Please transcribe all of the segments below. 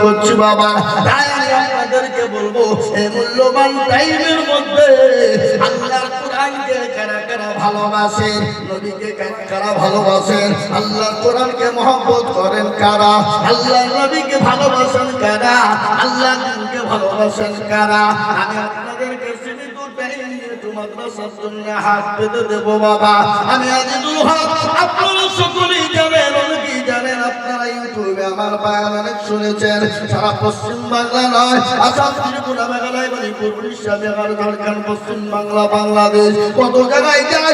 করছি বাবা। তাই আমি বলব এই মূল্যবান টাইমের মধ্যে আল্লাহ কোরআনকে কারা কারা ভালোবাসেন, নবীকে কারা ভালোবাসেন? আল্লাহর কোরআনকে মহব্বত করেন কারা? আল্লাহ নবীকে ভালোবাসেন কারা? আল্লাহ ভালোবাসেন কারা? আমি আপনাদেরকে শুনেছেন। সারা পশ্চিম বাংলা আসাম, ত্রিপুরা, মেঘালয় পশ্চিম বাংলা, বাংলাদেশ। কত জায়গায় যায়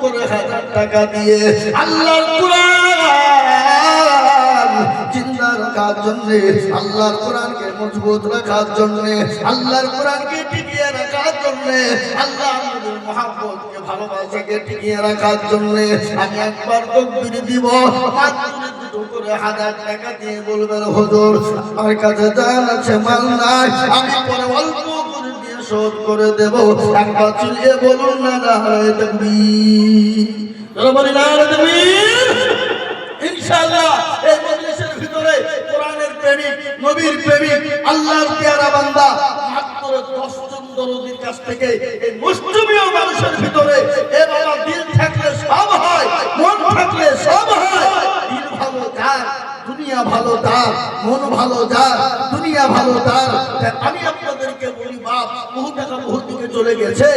করে হাজার টাকা দিয়ে আল্লাহর জিন্দা রাখার জন্য, আল্লাহর কোরআনকে মজবুত রাখার জন্য, আল্লাহর টিকিয়ে রাখার জন্য, আল্লাহ রাখার জন্য আমি একবার দিব করে হাজার টাকা দিয়ে বলবেন, হুজুর, আমার কাছে আমি পরে অল্প শোধ করে দেব। একবার চিলিয়ে বলুন, না না তকবির। চলো বলি না তকবির। ইনশাআল্লাহ এই মজলিসের ভিতরে কোরআনের প্রেমিক, নবীর প্রেমিক, আল্লাহর পেয়ারা বান্দা, মাত্র 10 জন দরদির কাছ থেকে মানুষের ভিতরে এ সব হয়, মন থাকলে সব হয়। দুনিয়া ভালো তার, মন ভালো যার, দুনিয়া ভালো তার। আমি আপনাদেরকে বলি, বাপ, বহু টাকা বহু দিকে চলে গেছে।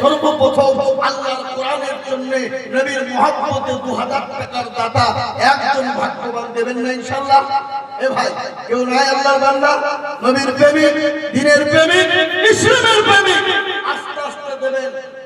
সর্বপ্রথম আল্লাহর কোরআনের জন্য নবীর মহব্বতে দু হাজার টাকার দাতা একজন ভাগ্যবান দেবেন না ইনশাল্লাহ এ ভাই, কেউ নাই আল্লাহর বান্দা? নবীর প্রেমিক, দিনের প্রেমিক, ইসলামের প্রেমিক।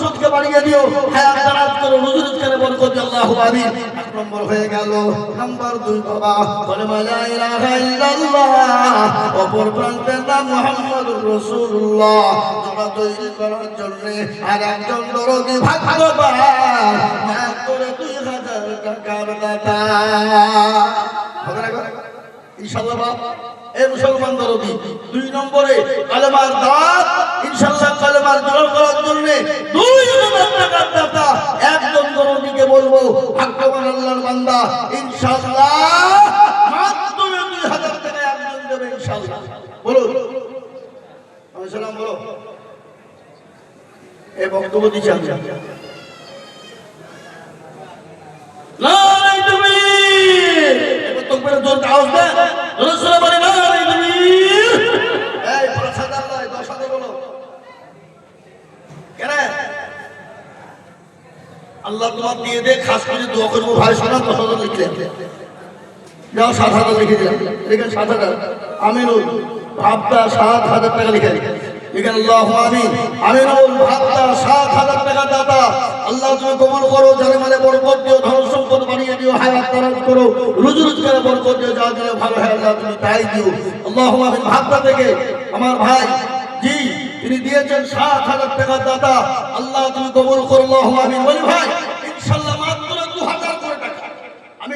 সম্পদকে বাড়িয়ে দিও। হায়াত দারাজ করো রুজি করে বরকত দিও আল্লাহু আমিন। এক নম্বর হয়ে গেল নাম্বার দুই, বাবা। বলে, লা ইলাহা ইল্লাল্লাহ। অপর প্রান্তে নাম মুহাম্মদুর রাসূলুল্লাহ। জোড়া তৈরি করার জন্য আর একজন দরদি ভাগ্যবান মাত্র দুই হাজার টাকার দাতা না ইনশাআল্লাহ বাপ এ মুসলমান দরদি, দুই নম্বরে কালেমার দাঁত ইনশাআল্লাহ কালেমার জোর করার জন্য দুই হাজার টাকার দাতা একজন দরদিকে বলব ভাগ্যবান আল্লাহর বান্দা ইনশাআল্লাহ। মাত্র দুই হাজার টাকা একজন দেবে ইনশাআল্লাহ। বলো আমি বলো। এ বক্তব্য দিচ্ছি দিয়ে দে, খাস ভাই দশ হাজার লিখে ভাবটা লিখে ভাবটা আল্লাহ তুমি করো মানে দিও সম্পদ দিও দিও, যা দিলে ভাবটা থেকে আমার ভাই, জি, তিনি দিয়েছেন সাত হাজার টাকা দাতা। আল্লাহ তুমি কবুল করো আমিন। বলি ভাই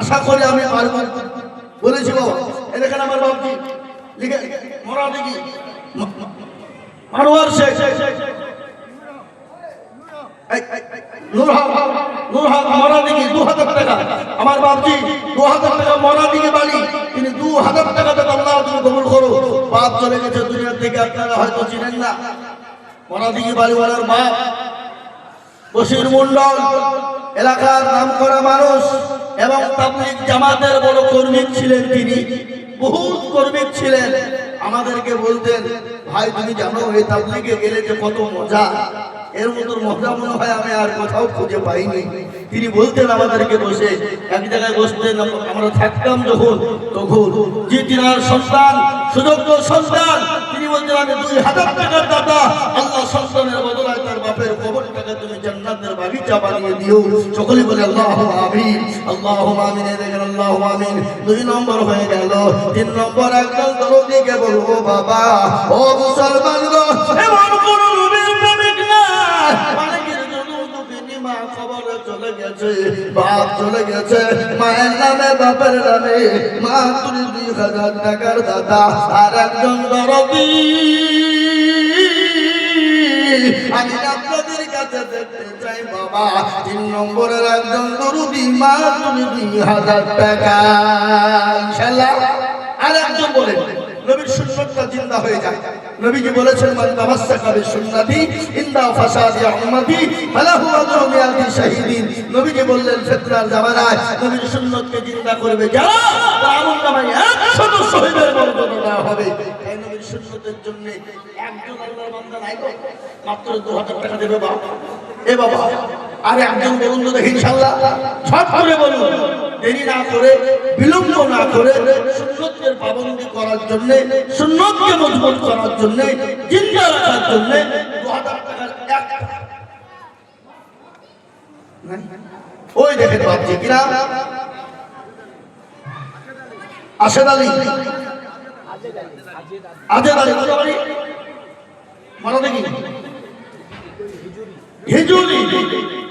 আশা করি আমি আমার বাবজি লিখে, মরা দেখি মারোয়ার বাপজি দু হাজার টাকা। মরা দিকে বাড়ি তিনি দু হাজার টাকা আল্লাহ করো বাপ চলে গেছে দুনিয়ার থেকে আপনারা হয়তো চিনেন না। মন্ডল এলাকার নাম করা মানুষ এবং বড় ছিলেন তিনি। কর্মী ছিলেন। আমাদেরকে বলতেন, ভাই, তুমি জানো, এই তাবলিগে গেলে যে কত মজা। এর মতো মজা মনে হয় আমি আর কোথাও খুঁজে পাইনি। তিনি বলতেন আমাদেরকে বসে, এক জায়গায় বসতেন আমরা থাকতাম যখন, তখন। যে তিনার সন্তান, সুযোগ্য সন্তান সকলে বলে, আল্লাহ আমিন দুই নম্বর হয়ে গেল, তিন নম্বর একদল দরদিকে বলব, বাবা, ও মুসলমান বাপ চলে গেছে, মায়ের নামে, বাপের নামে, মা তুমি দুই হাজার টাকার দাদা আর একজন দরদি। আমি আপনাদের কাছে দেখতে চাই, বাবা, তিন নম্বরের একজন দরুদি, মা তুমি দুই হাজার টাকা। ইনশাল্লাহ আর একজন বলেন। নবীর সুন্নতটা জিন্দা হয়ে যায়। নবীজি বলেছেন, মান তামাসসাকা বিসুন্নতি ইন্দা ফাসাদি উম্মতি, ফালাহু আজরু মিয়াতি শাহীদিন। নবীজি বললেন ফিতরার জামানায় নবীর সুন্নতকে জিন্দা করবে যারা তার আমল নামায় 100 শহীদের মর্যাদা দেওয়া হবে। এই নবীর সুন্নতের জন্য একজন আল্লাহর বান্দা নাই গো। মাত্র 2000 টাকা দেবে বাবা। এ বাবা, আর একজন বলুন তো ইনশাআল্লাহ। ছট করে বলুন। দেরি না করে, বিলম্ব না করে সুন্নতের পাবন্দি করার জন্য, সুন্নতকে মজবুত করার জন্য, জিন্দা রাখার জন্য 2000 টাকার এক নাই? ওই দেখেন বাপজি কিনা আশেদ আলী। আজেদ আলী কোথায় বাড়ি মারা দেখি। হিজুলি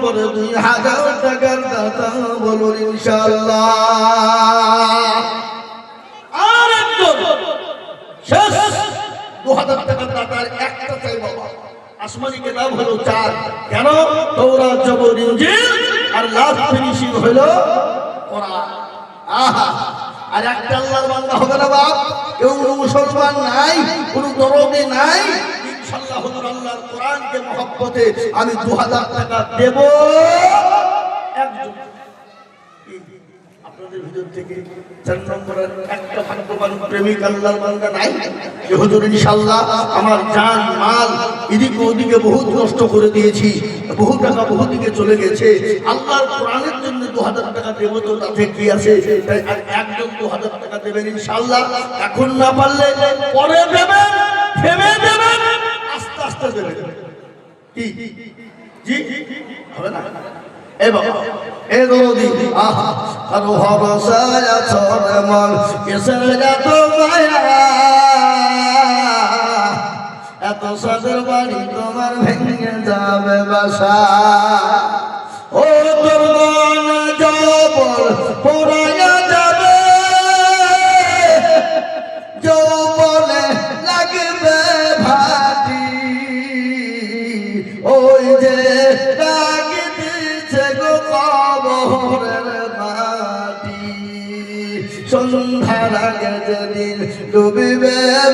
নম্বরে দুই হাজার টাকার দাতা বলুন ইনশাআল্লাহ। আর বাবা। আর আহা! আর বাপ? নাই, কোনো দরদে নাই আল্লাহর কোরআনকে মহব্বতে আমি দু হাজার টাকা দেব ওদিকে বহুত করে দিয়েছি, বহু টাকা বহু দিকে চলে গেছে। জন্য দু হাজার টাকা দেবো তো আর একজন দু হাজার টাকা এখন না পারলে পরে দেবেন। আস্তে দেবেন কি? জি? হবে না। এ বাবা এ দরদি আহা কারও ভরসায় ছড়ে মন, কেসের এত সাদের বাড়ি তোমার ভেঙে যাবে বাসা।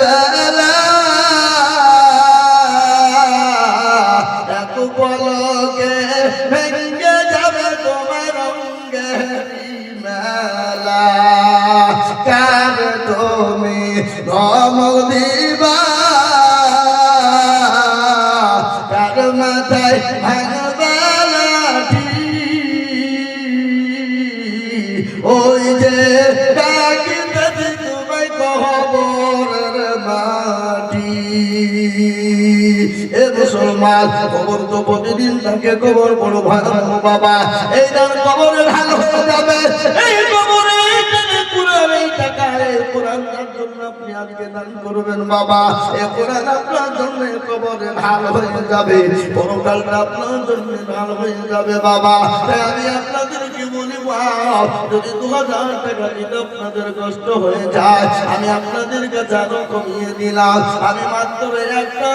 বেলা এক পলকে ভেঙ্গে যাবে তোমার অঙ্গে মেলা। কার তুমি ধমক দিবা? মাথায় ভাঙবে ওই যে ডাকিতেছি মুসলমান কবর তো প্রতিদিন থাকে কবর বড় ভয়ানক বাবা। এই দান কবরে ঢাল হয়ে যাবে। এই কবরে আমি যদি দু হাজার আপনাদের কষ্ট হয়ে যায়, আমি আপনাদের কাছে আরও কমিয়ে দিলাম। আমি মাত্র একটা